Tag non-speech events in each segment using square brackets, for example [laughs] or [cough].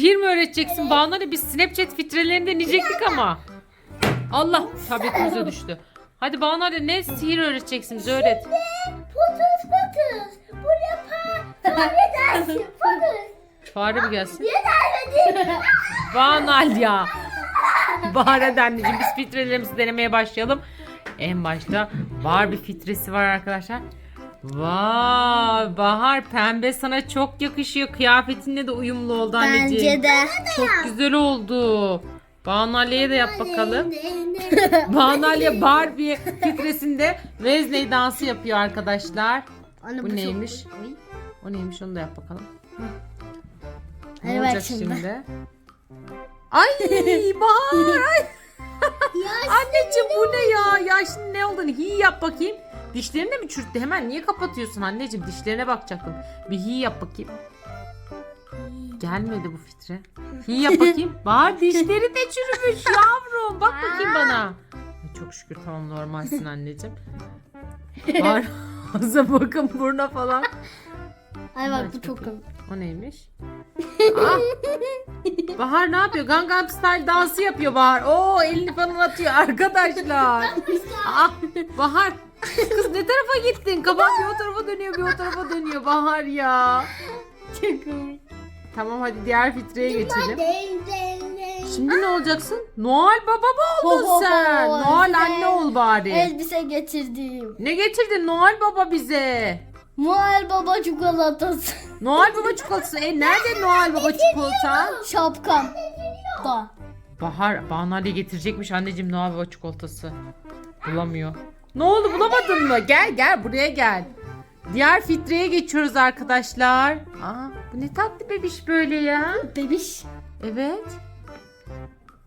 Sihir mi öğreteceksin? Banu Ali biz Snapchat filtrelerini deneyecektik ama. Allah tabletimize düştü. Hadi Banu Ali ne sihir öğreteceksin bize öğret. Fotos fotos. Buraya pa fare dersin. Fotos. Fare mi gelsin? Niye dermedin? [laughs] Banu ya. Bahar hadi anneciğim biz filtrelerimizi denemeye başlayalım. En başta Barbie filtresi var arkadaşlar. Vay Bahar pembe sana çok yakışıyor. Kıyafetinle de uyumlu oldu anneciğim. de. Çok güzel oldu. Banu Ali'ye de yap bakalım. [laughs] Banu Ali Barbie filtresinde Wesley dansı yapıyor arkadaşlar. Anne, Bu çok- neymiş? Oy. O neymiş onu da yap bakalım. Ne Hadi olacak şimdi. şimdi? Ay [laughs] Bahar ay. [laughs] Anneciğim bu ne ya? Ya şimdi ne olduğunu hi yap bakayım. Dişlerini de mi çürüttü? Hemen niye kapatıyorsun anneciğim? Dişlerine bakacaktım. Bir hi yap bakayım. Gelmedi bu fitre. Hi yap bakayım. [laughs] Bahar dişleri de çürümüş yavrum. Bak bakayım bana. Çok şükür tamam normalsin anneciğim. Bahar ağza [laughs] bakın buruna falan. Ay bak bu çok bakayım. O neymiş? Aa, Bahar ne yapıyor? Gangnam Style dansı yapıyor Bahar. Oo elini falan atıyor arkadaşlar. [laughs] Aa, Bahar kız ne tarafa gittin? Kaban bir o tarafa dönüyor bir o tarafa dönüyor Bahar ya. Çok komik. Tamam hadi diğer filtreye geçelim. Şimdi ne olacaksın? Noel baba mı oldun Ho, ho, ho, sen? Noel anne ol bari. elbise getirdim. Ne getirdin Noel baba bize? Noel Baba çikolatası. Noel baba çikolatası. E nerede Noel baba çikolata? Şapkam. Da. Bahar Banale getirecekmiş anneciğim Noel Baba çikolatası. Bulamıyor. Ne oldu bulamadın mı? Gel gel buraya gel. Diğer filtreye geçiyoruz arkadaşlar. Aa, bu ne tatlı bebiş böyle ya. Bebiş. Evet.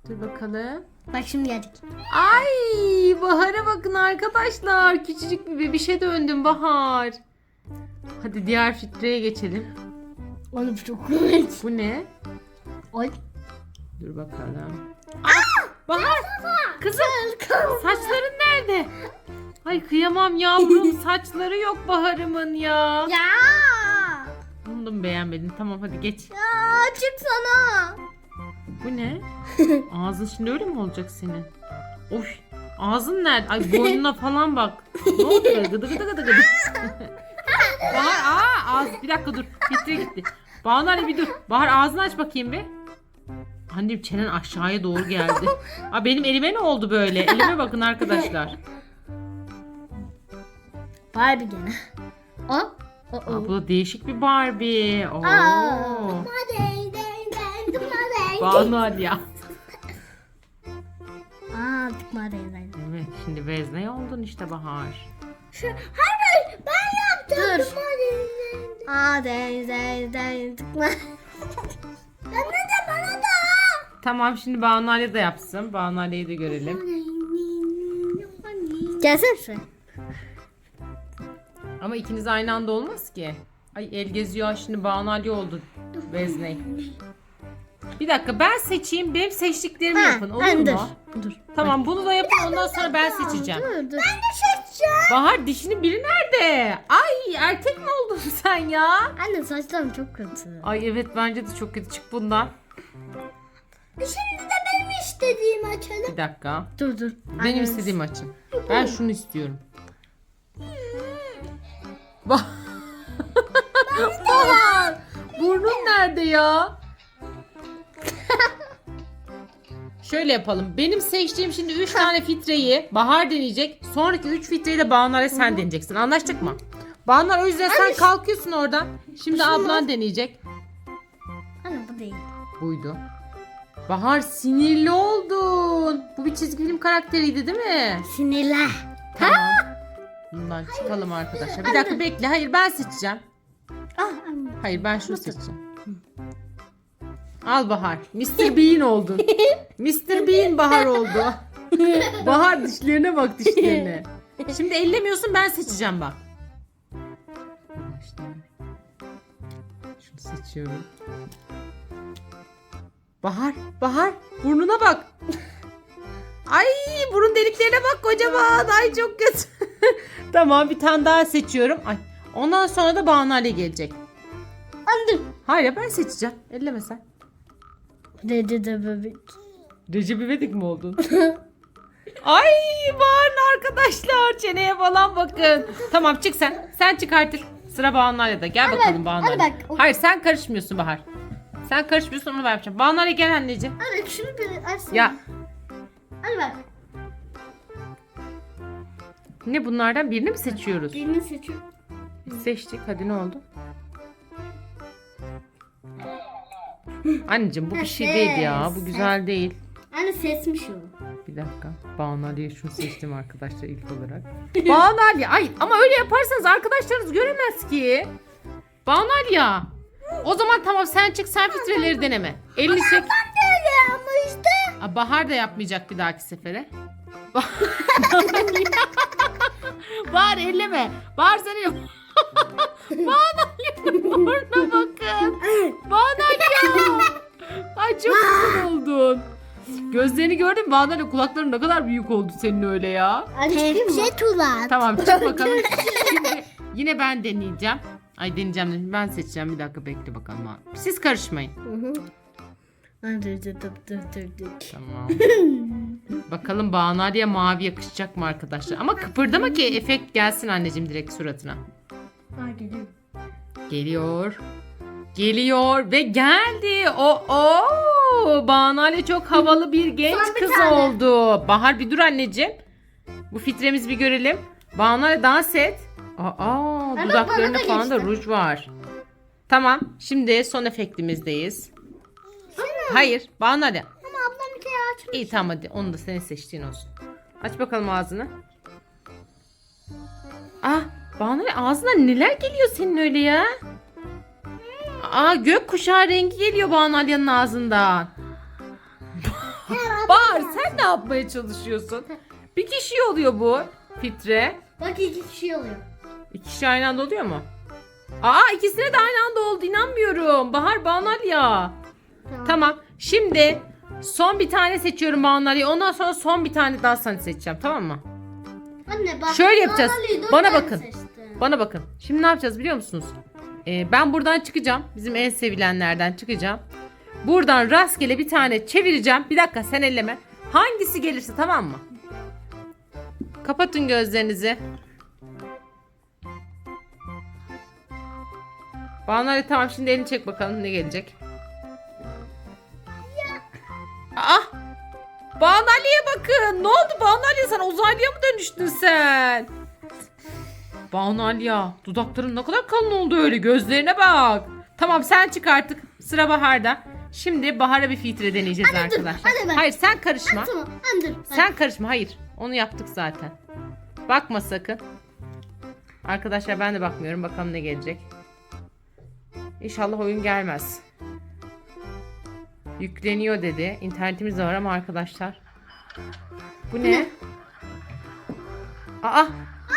Dur bakalım. Bak şimdi geldik. Ay Bahar'a bakın arkadaşlar. Küçücük bir bebişe döndüm Bahar. Hadi diğer filtreye geçelim. Oğlum çok komik. Bu ne? Ay. Dur bakalım. Aa, Bahar kızım saçların nerede? Ay kıyamam yavrum [laughs] saçları yok Bahar'ımın ya. Ya. Bunu da mı beğenmedin? Tamam hadi geç. Ya çıksana. Bu ne? [laughs] Ağzın şimdi öyle mi olacak senin? Of ağzın nerede? Ay boynuna [laughs] falan bak. Ne oldu böyle? Gıdı gıdı gıdı gıdı. Bahar aa ağız bir dakika dur. Filtre gitti. Banu Ali bir dur. Bahar ağzını aç bakayım bir. Annem çenen aşağıya doğru geldi. Aa, benim elime ne oldu böyle? Elime bakın arkadaşlar. Barbie gene. Aa. Aa. Aa, bu da değişik bir Barbie. Oo. Aa. Banu Ali ya. Aa tıkma değil. Evet şimdi vezne oldun işte Bahar. Hayır ben yaptım. Dur. Aa değil değil değil tıkma. Bana da bana da. Tamam şimdi Banu Ali de yapsın. Banu Ali'yi de görelim. Gelsene şuraya. Ama ikiniz aynı anda olmaz ki. Ay el geziyor şimdi Banu Ali oldu vezne. Bir dakika ben seçeyim. Benim seçtiklerimi yapın olur ben mu? dur. Dur. Tamam bunu da yapın ondan sonra ben seçeceğim. Dur dur. Ben de seçeceğim. Bahar dişinin biri nerede? Ay erkek mi oldun [laughs] sen ya? Anne saçlarım çok kötü. Ay evet bence de çok kötü. Çık bundan. Şimdi de benim istediğimi açalım. Bir dakika. Dur dur. Benim istediğim açın. Ben şunu istiyorum. Bah Bahar. Burnun nerede ya? Şöyle yapalım. Benim seçtiğim şimdi 3 tane filtreyi Bahar deneyecek. Sonraki 3 filtreyi de Banu'la sen deneyeceksin. Anlaştık mı? Banu o yüzden sen kalkıyorsun oradan. Şimdi ablan deneyecek. Anne bu değil. Buydu. Bahar sinirli oldun. Bu bir çizgi film karakteriydi değil mi? Sinirler. Tamam. Bundan çıkalım arkadaşlar. Bir dakika bekle. Hayır ben seçeceğim. Ah. Hayır ben şunu seçeceğim. Al Bahar. Mr. Bean oldun. [laughs] Mr. Bean Bahar oldu. [laughs] Bahar dişlerine bak dişlerine. [laughs] Şimdi ellemiyorsun ben seçeceğim bak. Şunu seçiyorum. Bahar, Bahar burnuna bak. Ay burun deliklerine bak kocaman. Ay çok kötü. [laughs] tamam bir tane daha seçiyorum. Ay ondan sonra da Banu Ali gelecek. Anne dur. Hayır ben seçeceğim. Elleme sen. Dedi de bebek. Recep İvedik mi oldun? [laughs] Ay bağırın arkadaşlar. Çeneye falan bakın. Tamam çık sen. Sen çık artık. Sıra Banu'yla da. Gel Hadi bakalım bak, Banu'yla. hadi bak. Hayır sen karışmıyorsun Bahar. Sen karışmıyorsun onu ben yapacağım. Banu'yla gel anneciğim. Hadi şunu bir açsana. Ya Hadi bak. Ne bunlardan birini mi seçiyoruz? Birini seçiyor. Biz seçtik. Hadi ne oldu? Anneciğim bu bir şey değil ya. Bu güzel değil. Anne seçmiş o. Bir dakika. Banu Ali'ye şunu seçtim [laughs] arkadaşlar ilk olarak. Banu Ali. Ay ama öyle yaparsanız arkadaşlarınız göremez ki. Banu Ali ya. O zaman tamam sen çık sen filtreleri deneme. Elini çek. Öyle ama işte. Aa, Bahar da yapmayacak bir dahaki sefere. [laughs] Bahar elleme. Bahar sen elleme. Banu Ali'nin burnuna bakın. Ya. Ay çok güzel oldun. Gözlerini gördün mü? Banu Ali kulakların ne kadar büyük oldu senin öyle ya. Tepsi tulan. Tamam çık bakalım. Şimdi yine ben deneyeceğim. Ay deneyeceğim. dedim. Ben seçeceğim. Bir dakika bekle bakalım. Siz karışmayın. Tamam. Bakalım Banu Ali'ye mavi yakışacak mı arkadaşlar? Ama kıpırdama ki efekt gelsin anneciğim direkt suratına. Ha geliyor. Geliyor. Geliyor ve geldi. O o Banu Ali çok havalı bir genç Son bir kız tane. oldu. Bahar bir dur anneciğim. Bu filtremizi bir görelim. Banu Ali dans et. Aa, bana da dudaklarında falan da geçti. ruj var. Tamam. Şimdi son efektimizdeyiz. Hayır. Banu Ali. Ama ablam bir kere açmış. İyi tamam hadi. Onu da senin seçtiğin olsun. Aç bakalım ağzını. Ah Banu ağzına neler geliyor senin öyle ya? Aa gökkuşağı rengi geliyor Banu Ali'nin ağzından. Bahar sen ne yapmaya çalışıyorsun? Bir kişi oluyor bu filtre. Bak iki kişi oluyor. İki kişi aynı anda oluyor mu? Aa ikisine de aynı anda oldu inanmıyorum. Bahar Banu Ali ya. Tamam. Tamam. Şimdi son bir tane seçiyorum Banu Ali'ye. Ondan sonra son bir tane daha sana seçeceğim. Tamam mı? Anne bak. Şöyle yapacağız. Dört Bana tane bakın. seçti. Bana bakın. Şimdi ne yapacağız biliyor musunuz? Ee, ben buradan çıkacağım. Bizim en sevilenlerden çıkacağım. Buradan rastgele bir tane çevireceğim. Bir dakika sen elleme. Hangisi gelirse tamam mı? Kapatın gözlerinizi. Banu Ali tamam şimdi elini çek bakalım ne gelecek. Ah! Banu Ali'ye bakın. Ne oldu Banu Ali sen uzaylıya mı dönüştün sen? Banu Ali ya dudakların ne kadar kalın oldu öyle gözlerine bak. Tamam sen çık artık sıra Bahar'da. Şimdi Bahar'a bir filtre deneyeceğiz Hadi dur, arkadaşlar. hadi ben. Hayır sen karışma. Tamam. Anne dur. Sen karışma hayır. Onu yaptık zaten. Bakma sakın. Arkadaşlar ben de bakmıyorum. Bakalım ne gelecek. İnşallah oyun gelmez. Yükleniyor dedi. İnternetimiz de var ama arkadaşlar. Bu ne? Aa,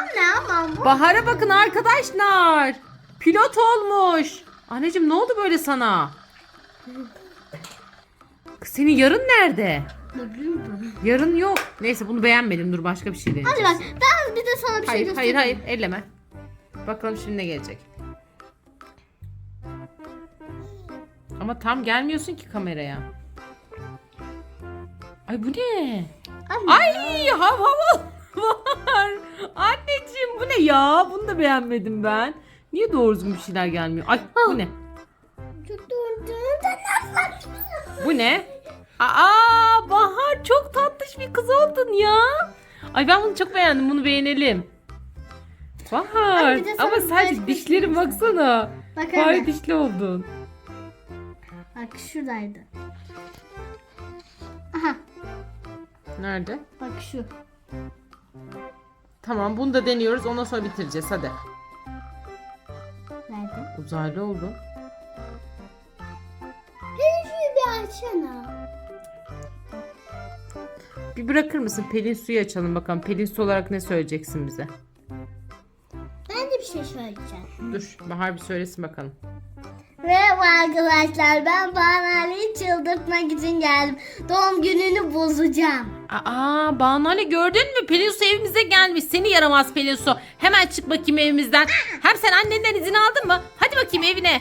Anne ama bu. Bahar'a bakın arkadaşlar. Pilot olmuş. Anneciğim ne oldu böyle sana? Kız senin yarın nerede? Yarın yok. Neyse bunu beğenmedim. Dur başka bir şey deneyeceğiz. Hadi bak. Ben bir de sana bir şey Hayır hayır göstereyim. hayır elleme. Bakalım şimdi ne gelecek. Ama tam gelmiyorsun ki kameraya. Ay bu ne? Anne. Ay hav hav var. Anneciğim bu ne ya? Bunu da beğenmedim ben. Niye doğru düzgün bir şeyler gelmiyor? Ay bu ne? Bu ne? Aa Bahar çok tatlış bir kız oldun ya. Ay ben bunu çok beğendim. Bunu beğenelim. Bahar. Ay, Ama sadece dişlerin baksana. Bak anne. dişli oldun. Bak şuradaydı. Aha. Nerede? Bak şu. Tamam bunu da deniyoruz. Ondan sonra bitireceğiz. Hadi. Nerede? Uzaylı oldu. Şunu bir açsana. Bir bırakır mısın? Pelin suyu açalım bakalım. Pelin su olarak ne söyleyeceksin bize? Ben de bir şey söyleyeceğim. Dur. Bahar bir söylesin bakalım. Merhaba arkadaşlar ben Banali'yi çıldırtmak için geldim. Doğum gününü bozacağım. Aa Banu Ali gördün mü? Pelin su evimize gelmiş. Seni yaramaz Pelin su. Hemen çık bakayım evimizden. Hem sen annenden izin aldın mı? Hadi bakayım evine.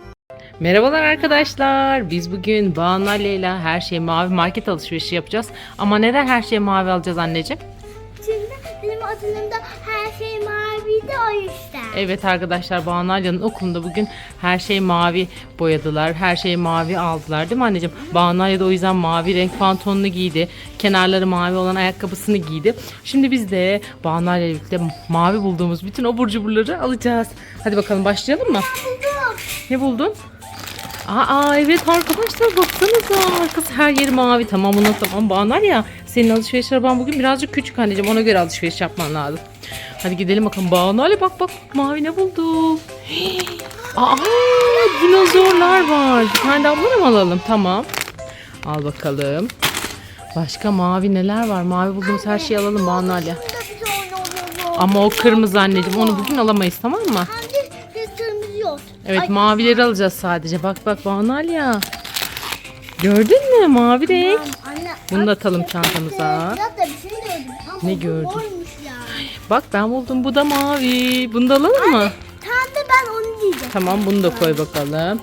[laughs] Merhabalar arkadaşlar. Biz bugün Banu Ali ile her şey mavi market alışverişi yapacağız. Ama neden her şey mavi alacağız anneciğim? Çünkü benim aklımda her şey maviydi o yüzden. Evet arkadaşlar Banu Ali'nin okulunda bugün her şey mavi boyadılar. Her şey mavi aldılar değil mi anneciğim? Banu Ali de o yüzden mavi renk pantolonunu giydi. Kenarları mavi olan ayakkabısını giydi. Şimdi biz de Banu Ali ile birlikte mavi bulduğumuz bütün abur cuburları alacağız. Hadi bakalım başlayalım mı? Ne buldun? Aa evet arkadaşlar baksanıza arkası her yeri mavi tamam bunu tamam bağlar ya senin alışveriş araban bugün birazcık küçük anneciğim ona göre alışveriş yapman lazım. Hadi gidelim bakalım Banu Ali bak bak mavi ne buldum. Hii. [gasps] Aa dinozorlar var. Bir tane de ablanı mı alalım? Tamam. Al bakalım. Başka mavi neler var? Mavi bulduğumuz her şeyi alalım Banu Ali. Ama o kırmızı anneciğim onu bugün alamayız tamam mı? Evet mavileri alacağız sadece. Bak bak Banal ya. Gördün mü mavi renk? Bunu da atalım çantamıza. Şey Ne gördün? Bak ben buldum bu da mavi. Bunu da alalım mı? Tam da ben onu diyeceğim. Tamam bunu da koy bakalım.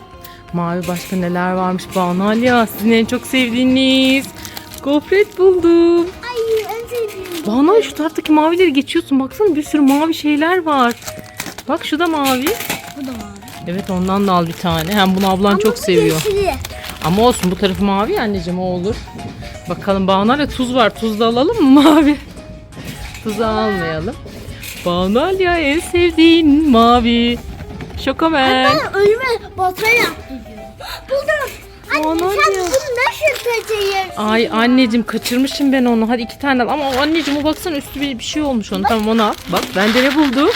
Mavi başka neler varmış Banal ya. Sizin en çok sevdiğiniz. Gofret buldum. Ay en sevdiğim. Banal şu taraftaki mavileri geçiyorsun. Baksana bir sürü mavi şeyler var. Bak şu da mavi. Bu da mavi. Evet ondan da al bir tane. Hem bunu ablan Ama çok bu seviyor. yeşili. Ama olsun bu tarafı mavi ya anneciğim o olur. Bakalım Banalya tuz var. Tuz da alalım mı mavi? Tuzu almayalım. Banalya en sevdiğin mavi. Şokomen. Ben önüme bataya yaptı diyor. Buldum. Anne Aman sen bunu nasıl peçeyersin? Ay anneciğim kaçırmışım ben onu. Hadi iki tane al. Ama anneciğim o baksana üstü bir, bir şey olmuş onu. Tamam onu al. Bak ben de ne buldum.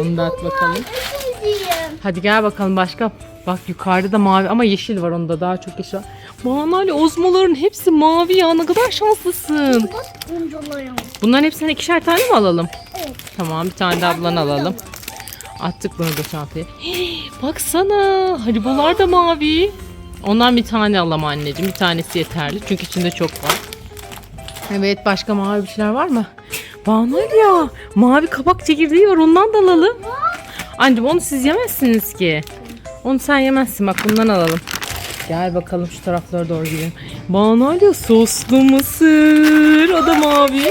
Onu da at bakalım. Hadi gel bakalım başka. Bak yukarıda da mavi ama yeşil var onda daha çok yeşil var. Banalya ozmaların hepsi mavi ya ne kadar şanslısın. Bunların hepsinden ikişer tane mi alalım? Evet. Tamam bir tane de ablan alalım. Attık bunu da çantaya. Hii, baksana haribolar da mavi. Ondan bir tane alalım anneciğim. Bir tanesi yeterli. Çünkü içinde çok var. Evet başka mavi bir şeyler var mı? Banal ya. Mavi kabak çekirdeği var ondan da alalım. Anneciğim onu siz yemezsiniz ki. Onu sen yemezsin bak bundan alalım. Gel bakalım şu taraflara doğru gidelim. Banal ya soslu mısır. O da mavi.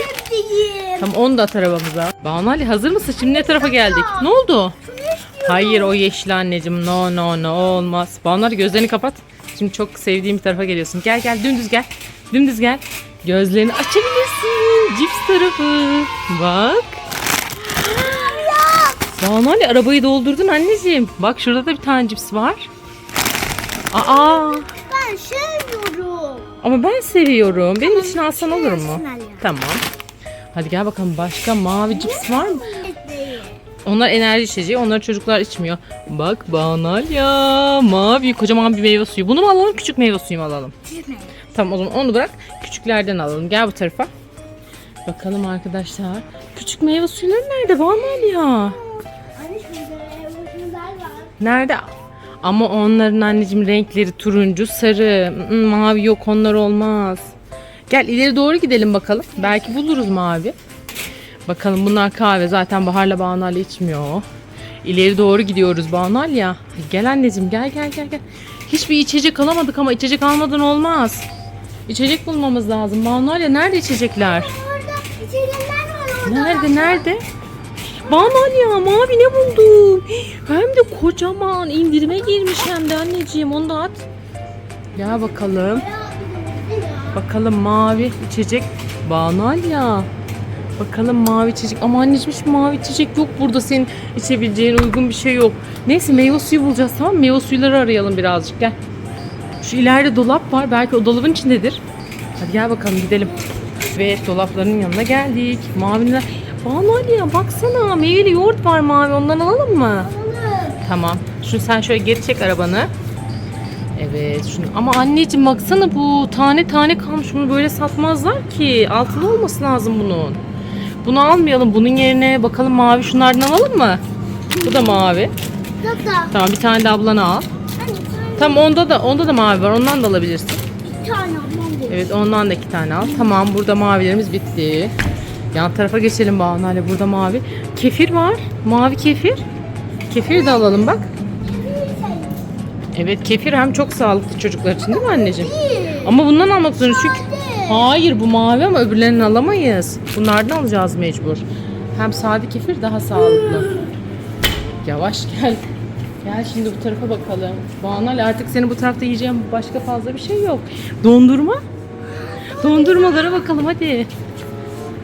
Tamam onu da at arabamıza. Banu Ali hazır mısın? Şimdi ne tarafa geldik? Ne oldu? Hayır o yeşil anneciğim. No no no olmaz. Banu Ali gözlerini kapat. Şimdi çok sevdiğim bir tarafa geliyorsun. Gel gel dümdüz gel. Dümdüz gel. Gözlerini açabilirsin. Cips tarafı. Bak. Banu Ali arabayı doldurdun anneciğim. Bak şurada da bir tane cips var. Aa Ben seviyorum. ama ben seviyorum. Benim için alsan olur mu? Tamam. Hadi gel bakalım başka mavi cips var mı? Onlar enerji içeceği. Onları çocuklar içmiyor. Bak banal ya. Mavi kocaman bir meyve suyu. Bunu mu alalım küçük meyve suyu mu alalım? Tamam o zaman onu bırak. Küçüklerden alalım. Gel bu tarafa. Bakalım arkadaşlar. Küçük meyve suyları nerede banal ya? Anne şurada uzunlar var. Nerede? Ama onların anneciğim renkleri turuncu, sarı, mm, mavi yok onlar olmaz. Gel ileri doğru gidelim bakalım. Belki buluruz mavi. Bakalım bunlar kahve. Zaten Bahar'la Banal içmiyor. İleri doğru gidiyoruz Banal ya. Gel anneciğim gel gel gel gel. Hiçbir içecek alamadık ama içecek almadan olmaz. İçecek bulmamız lazım. Banal ya nerede içecekler? Orada içecekler var orada. Nerede nerede? Banal ya mavi ne buldum? Hem de kocaman indirime girmiş hem de anneciğim onu da at. Gel bakalım. Bakalım mavi içecek. Banal ya. Bakalım mavi içecek. Ama anneciğim hiç mavi içecek yok burada senin içebileceğin uygun bir şey yok. Neyse meyve suyu bulacağız tamam mı? Meyve suyları arayalım birazcık gel. Şu ileride dolap var. Belki o dolabın içindedir. Hadi gel bakalım gidelim. Ve dolapların yanına geldik. Maviler. Banal ya baksana meyveli yoğurt var mavi ondan alalım mı? Alalım. Tamam. Şunu sen şöyle geri çek arabanı. Evet şunu. Ama anneciğim baksana bu tane tane kalmış. Bunu böyle satmazlar ki. Altılı olması lazım bunun. Bunu almayalım. Bunun yerine bakalım mavi şunlardan alalım mı? Bu da mavi. Tata. Tamam bir tane de ablana al. Sen Tamam onda da onda da mavi var. Ondan da alabilirsin. bir tane dedi. Evet ondan da iki tane al. Tamam burada mavilerimiz bitti. Yan tarafa geçelim Banu. Burada mavi. Kefir var. Mavi kefir. Kefir de alalım bak. Evet kefir hem çok sağlıklı çocuklar için değil mi anneciğim? Ama bundan almak zorundayız çünkü... Hayır bu mavi ama öbürlerini alamayız. Bunlardan alacağız mecbur. Hem sade kefir daha sağlıklı. Yavaş gel. Gel şimdi bu tarafa bakalım. Banal artık senin bu tarafta yiyeceğin başka fazla bir şey yok. Dondurma? Dondurmalara bakalım hadi.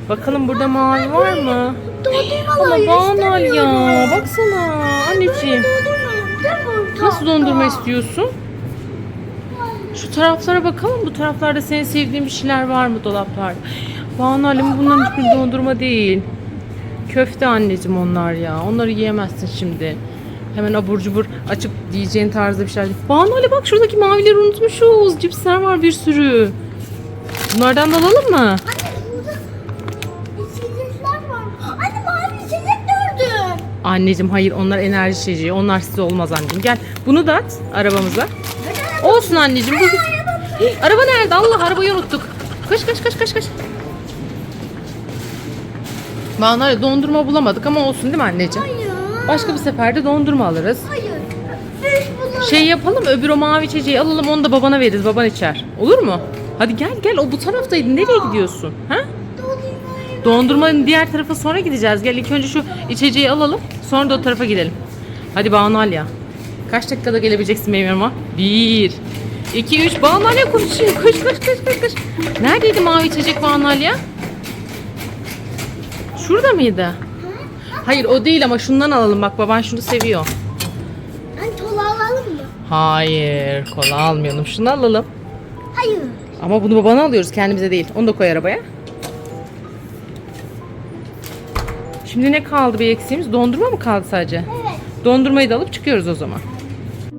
Bakalım burada mavi var mı? Dondurmalar Ama Banal ya. Baksana anneciğim. Nasıl dondurma istiyorsun? Şu taraflara bakalım. Bu taraflarda senin sevdiğin bir şeyler var mı dolaplarda? Banu Halim bunların hiçbir dondurma değil. Köfte anneciğim onlar ya. Onları yiyemezsin şimdi. Hemen abur cubur açıp yiyeceğin tarzda bir şeyler. Banu Ali bak şuradaki mavileri unutmuşuz. Cipsler var bir sürü. Bunlardan da alalım mı? Anne Anneciğim hayır onlar enerji içeceği. Onlar size olmaz anneciğim. Gel bunu da at arabamıza. Olsun anneciğim. Bu... Araba nerede? Allah arabayı unuttuk. Koş koş koş koş koş. Bana dondurma bulamadık ama olsun değil mi anneciğim? Hayır. Başka bir seferde dondurma alırız. Hayır. Şey yapalım öbür o mavi içeceği alalım onu da babana veririz. Baban içer. Olur mu? Hadi gel gel o bu taraftaydın. Nereye gidiyorsun? Ha? Dondurmanın diğer tarafa sonra gideceğiz. Gel ilk önce şu içeceği alalım. Sonra da o tarafa gidelim. Hadi Banu Alya. Kaç dakikada gelebileceksin benim yanıma? Bir, iki, üç. Banu Alya koşuyor. Koş koş koş koş koş. Neredeydi mavi içecek Banu Alya? Şurada mıydı? Hayır o değil ama şundan alalım. Bak baban şunu seviyor. Anne tola alalım mı? Hayır kola almayalım. Şunu alalım. Hayır. Ama bunu babana alıyoruz kendimize değil. Onu da koy arabaya. Şimdi ne kaldı bir eksiğimiz? Dondurma mı kaldı sadece? Evet. Dondurmayı da alıp çıkıyoruz o zaman.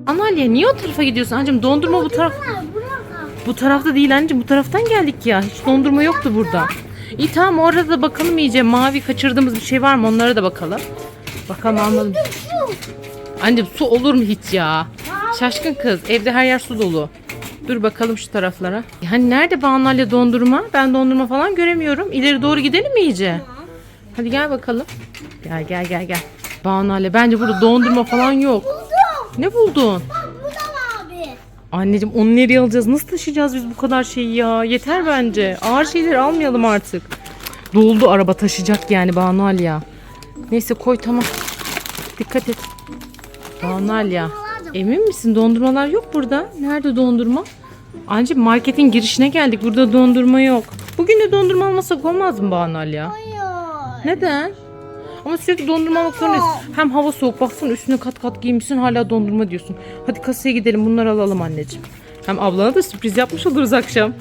Analya niye o tarafa gidiyorsun? Anneciğim dondurma bu taraf bu tarafta değil anneciğim. Bu taraftan geldik ya. Hiç dondurma yoktu burada. İyi tamam orada da bakalım iyice. Mavi kaçırdığımız bir şey var mı? Onlara da bakalım. Bakalım almadım. Anneciğim su olur mu hiç ya? Şaşkın kız. Evde her yer su dolu. Dur bakalım şu taraflara. Yani nerede Banalya dondurma? Ben dondurma falan göremiyorum. İleri doğru gidelim mi iyice? Hadi gel bakalım. Gel gel gel gel. Banalya bence burada dondurma falan yok. Buldum. Ne buldun? Bak bu da mavi. Anneciğim onu nereye alacağız? Nasıl taşıyacağız biz bu kadar şeyi ya? Yeter bence. Ağır şeyleri almayalım artık. Doldu araba taşıyacak yani Banu ya. Neyse koy tamam. Dikkat et. Banu ya. Emin misin? Dondurmalar yok burada. Nerede dondurma? Ancak marketin girişine geldik. Burada dondurma yok. Bugün de dondurma almasak olmaz mı Banu ya? Hayır. Neden? Ama sürekli dondurma almak zorundayız. Hem hava soğuk baksana üstüne kat kat giymişsin hala dondurma diyorsun. Hadi kasaya gidelim bunları alalım anneciğim. Hem ablana da sürpriz yapmış oluruz akşam.